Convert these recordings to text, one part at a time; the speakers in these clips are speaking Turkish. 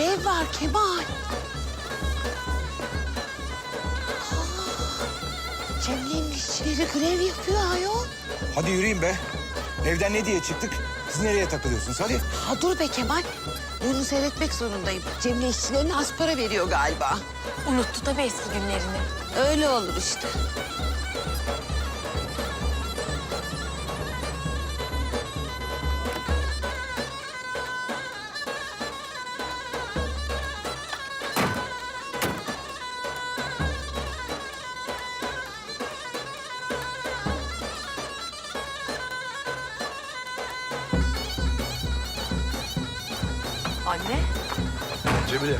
Grev var Kemal. Cemre'nin işçileri grev yapıyor ayol. Hadi yürüyün be. Evden ne diye çıktık? Siz nereye takılıyorsunuz? Hadi. Ha dur be Kemal. Bunu seyretmek zorundayım. Cemre işçilerine az para veriyor galiba. Unuttu tabii eski günlerini. Öyle olur işte. Anne, Cemile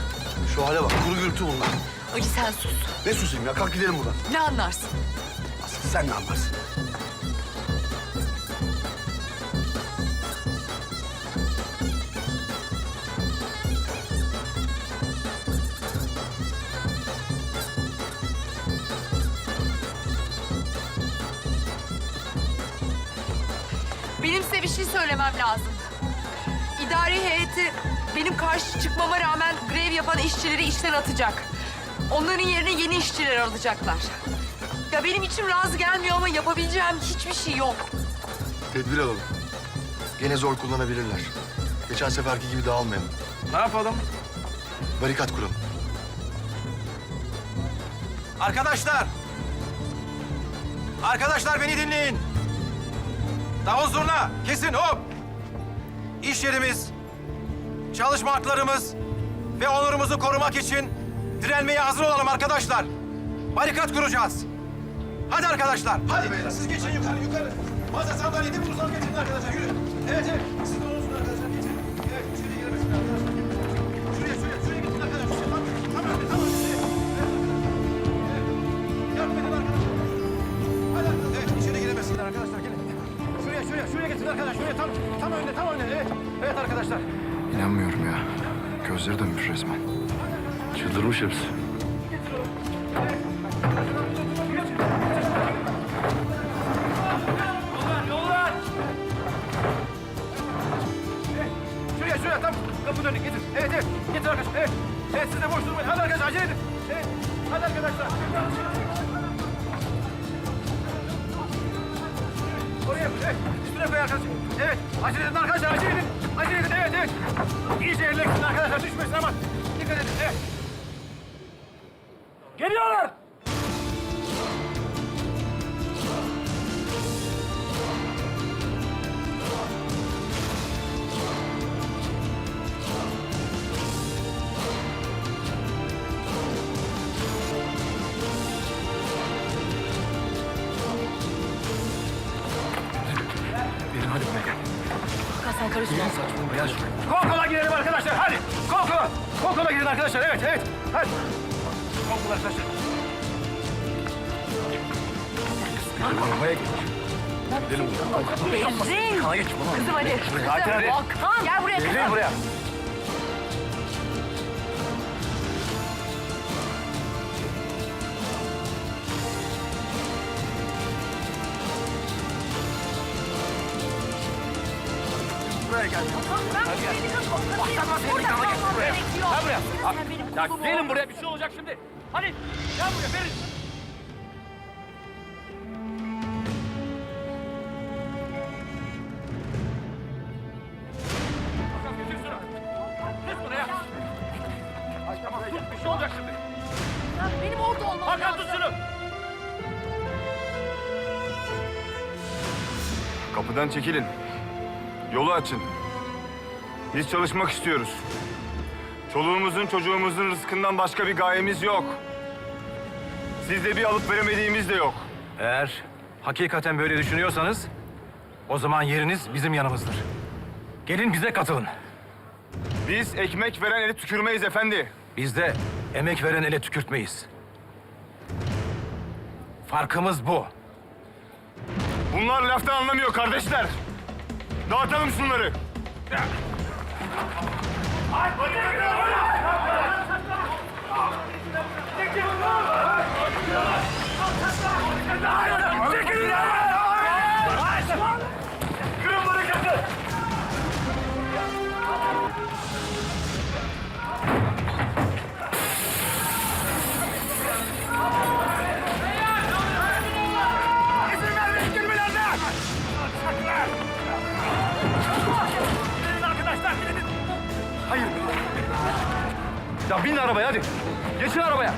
şu hale bak kuru gürültü bunlar. Ali sen sus. Ne susayım ya kalk gidelim buradan. Ne anlarsın? Asıl sen ne anlarsın? Benim size bir şey söylemem lazım. İdari heyeti benim karşı çıkmama rağmen grev yapan işçileri işten atacak. Onların yerine yeni işçiler alacaklar. Ya benim içim razı gelmiyor ama yapabileceğim hiçbir şey yok. Tedbir alalım. Gene zor kullanabilirler. Geçen seferki gibi dağılmayalım. Ne yapalım? Barikat kuralım. Arkadaşlar! Arkadaşlar beni dinleyin. Davul zurna, kesin hop! İş yerimiz, çalışma haklarımız ve onurumuzu korumak için direnmeye hazır olalım arkadaşlar. Barikat kuracağız. Hadi arkadaşlar, hadi beyler. Siz geçin yukarı, yukarı. Masa sandalyede uzan geçin arkadaşlar, yürü. Evet, evet. Siz de olsun arkadaşlar, geçin. Evet, içeri giremesin arkadaşlar. Şuraya, şuraya, şuraya geçin arkadaşlar. Şuraya, tam, tam önde, tam önde. Evet. Hadi. Evet, arkadaşlar. Gelin. Şuraya, şuraya, şuraya geçin arkadaşlar. Şuraya, tam, tam önde, tam önde. Evet, evet arkadaşlar. İnanmıyorum ya. Gözleri dönmüş resmen. Çıldırmış hepsi. Şuraya şuraya tam kapının önüne getir. Evet evet getir arkadaşlar. Evet. Evet siz de boş durmayın. Hadi arkadaşlar acele edin. Evet. Hadi arkadaşlar. Oraya evet. Üstüne koy arkadaşlar. Evet. Acele edin arkadaşlar acele edin. Acele edin evet evet. İyice ellerin arkadaşlar düşmesin ama. Dikkat edin evet. Geliyorlar. Arabaya gel. Gidelim buradan. Berin. Hayır bana. Kızım hadi. Hadi, hadi. Hakan. Gel buraya. Gelin buraya. Buraya gel. Hadi gel. Kalmam gerekiyor. Gel buraya. Sen benim Ya kuzum gelin buraya bir şey olacak şimdi. Hadi. Gel buraya verin. Hakan, getir şunu. Tut buraya. Tamam, tut. Bir şey olacak şimdi. Ya Benim orada olmam Hakan lazım. tut şunu. Kapıdan çekilin. Yolu açın. Biz çalışmak istiyoruz. Çoluğumuzun çocuğumuzun rızkından başka bir gayemiz yok. Sizde bir alıp veremediğimiz de yok. Eğer hakikaten böyle düşünüyorsanız o zaman yeriniz bizim yanımızdır. Gelin bize katılın. Biz ekmek veren eli tükürmeyiz efendi. Biz de emek veren ele tükürtmeyiz. Farkımız bu. Bunlar laftan anlamıyor kardeşler. Dağıtalım şunları. Kırın Nein! Ya bin arabaya hadi. Geçin arabaya.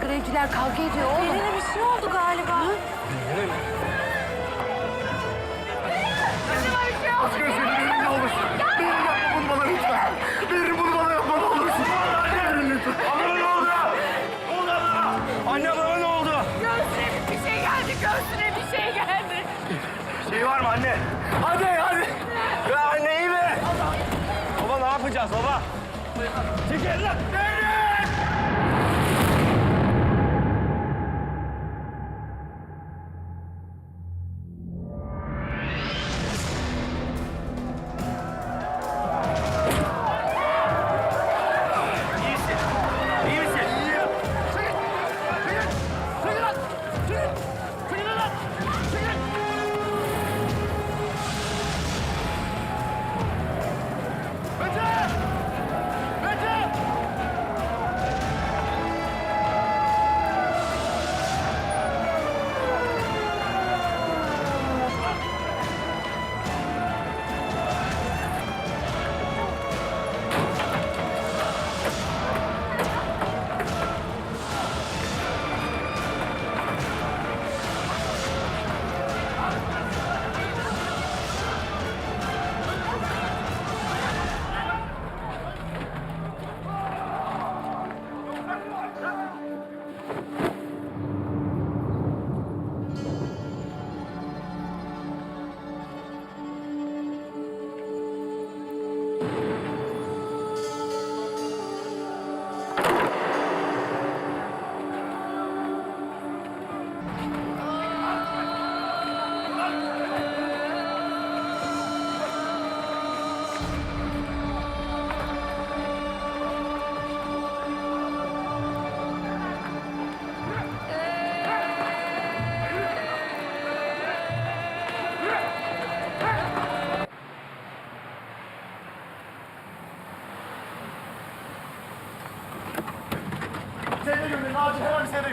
grevciler kavga ediyor oğlum. Birine bir şey oldu galiba. Hı? Birine?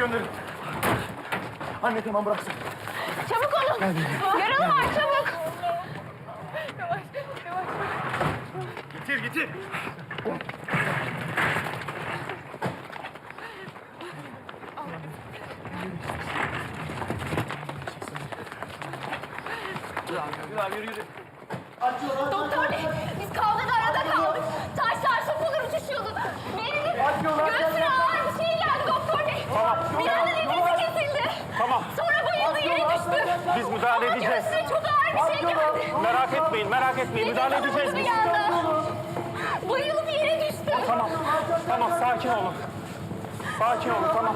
Gönderin. Anne tamam bıraksın. Çabuk olun. Yaralı var çabuk. Getir getir. Doktor bey biz kavgada arada kaldık. Taşlar sopalar uçuşuyordu. Benim göğsüne ağır bir şey geldi doktor bey. Bir anda nefesi kesildi. Tamam. Sonra bayıldı yere düştü. Biz müdahale edeceğiz. Göğsüne çok ağır bir şey geldi. Merak etmeyin, merak etmeyin. Müdahale Nefes edeceğiz alamadı biz. bir anda. Bayılıp yere düştü. Tamam, tamam sakin olun. Sakin olun, tamam.